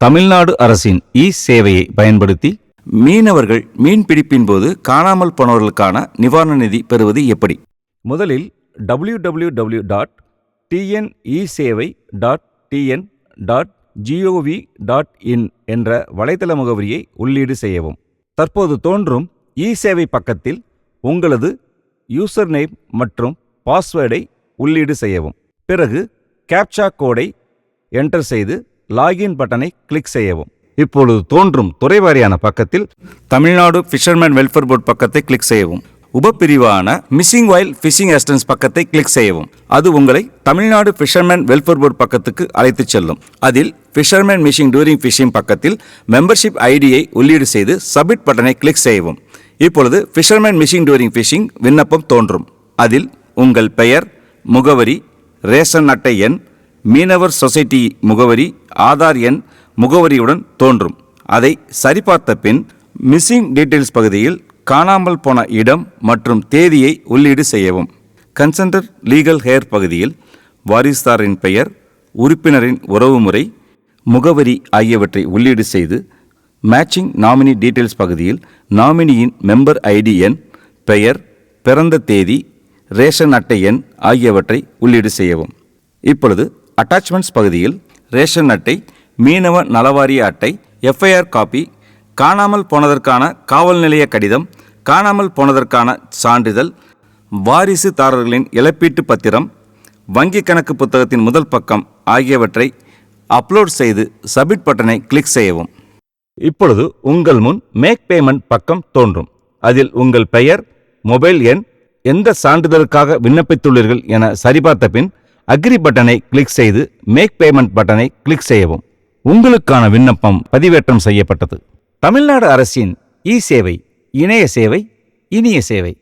தமிழ்நாடு அரசின் இ சேவையை பயன்படுத்தி மீனவர்கள் மீன் பிடிப்பின் போது காணாமல் போனவர்களுக்கான நிவாரண நிதி பெறுவது எப்படி? முதலில் W W W dot TNE சேவை dot TN dot GOV dot in என்ற வலைத்தள முகவரியை உள்ளீடு செய்யவும். தற்போது தோன்றும் இ சேவை பக்கத்தில் உங்களது யூசர் நேம் மற்றும் பாஸ்வேர்டை உள்ளீடு செய்யவும். பிறகு கேப்சா கோடை என்டர் செய்து லாகின் பட்டனை கிளிக் செய்யவும். இப்பொழுது தோன்றும் துறைவாரியான பக்கத்தில் தமிழ்நாடு ஃபிஷர்மேன் வெல்ஃபேர் போர்ட் பக்கத்தை கிளிக் செய்யவும். உபப்பிரிவான மிஸ்ஸிங் வைல் ஃபிஷிங் அசிஸ்டன்ஸ் பக்கத்தை கிளிக் செய்யவும். அது உங்களை தமிழ்நாடு ஃபிஷர்மேன் வெல்ஃபேர் போர்ட் பக்கத்துக்கு அழைத்துச் செல்லும். அதில் ஃபிஷர்மேன் மிஷிங் டூரிங் ஃபிஷிங் பக்கத்தில் மெம்பர்ஷிப் ஐடியை உள்ளீடு செய்து சப்மிட் பட்டனை கிளிக் செய்யவும். இப்பொழுது ஃபிஷர்மேன் மிஷிங் டூரிங் ஃபிஷிங் விண்ணப்பம் தோன்றும். அதில் உங்கள் பெயர் முகவரி ரேஷன் அட்டை எண் மீனவர் சொசைட்டி முகவரி ஆதார் எண் முகவரியுடன் தோன்றும். அதை சரிபார்த்த பின் மிஸ்ஸிங் டீட்டெயில்ஸ் பகுதியில் காணாமல் போன இடம் மற்றும் தேதியை உள்ளீடு செய்யவும். கன்சென்டர் லீகல் ஹேர் பகுதியில் வாரிசுதாரின் பெயர் உறுப்பினரின் உறவுமுறை முகவரி ஆகியவற்றை உள்ளீடு செய்து மேட்சிங் நாமினி டீட்டெயில்ஸ் பகுதியில் நாமினியின் மெம்பர் ஐடி எண் பெயர் பிறந்த தேதி ரேஷன் அட்டை எண் ஆகியவற்றை உள்ளீடு செய்யவும். இப்பொழுது அட்டாச்மெண்ட்ஸ் பகுதியில் ரேஷன் அட்டை மீனவ நலவாரிய அட்டை எஃப்ஐஆர் காப்பி காணாமல் போனதற்கான காவல் நிலைய கடிதம் காணாமல் போனதற்கான சான்றிதழ் வாரிசுதாரர்களின் இழப்பீட்டு பத்திரம் வங்கி கணக்கு புத்தகத்தின் முதல் பக்கம் ஆகியவற்றை அப்லோட் செய்து சப்மிட் பட்டனை கிளிக் செய்யவும். இப்பொழுது உங்கள் முன் மேக் பேமெண்ட் பக்கம் தோன்றும். அதில் உங்கள் பெயர் மொபைல் எண் எந்த சான்றிதழுக்காக விண்ணப்பித்துள்ளீர்கள் என சரிபார்த்த பின் அக்ரி பட்டனை கிளிக் செய்து மேக் பேமெண்ட் பட்டனை கிளிக் செய்யவும். உங்களுக்கான விண்ணப்பம் பதிவேற்றம் செய்யப்பட்டது. தமிழ்நாடு அரசின் இ சேவை இணைய சேவை இனிய சேவை.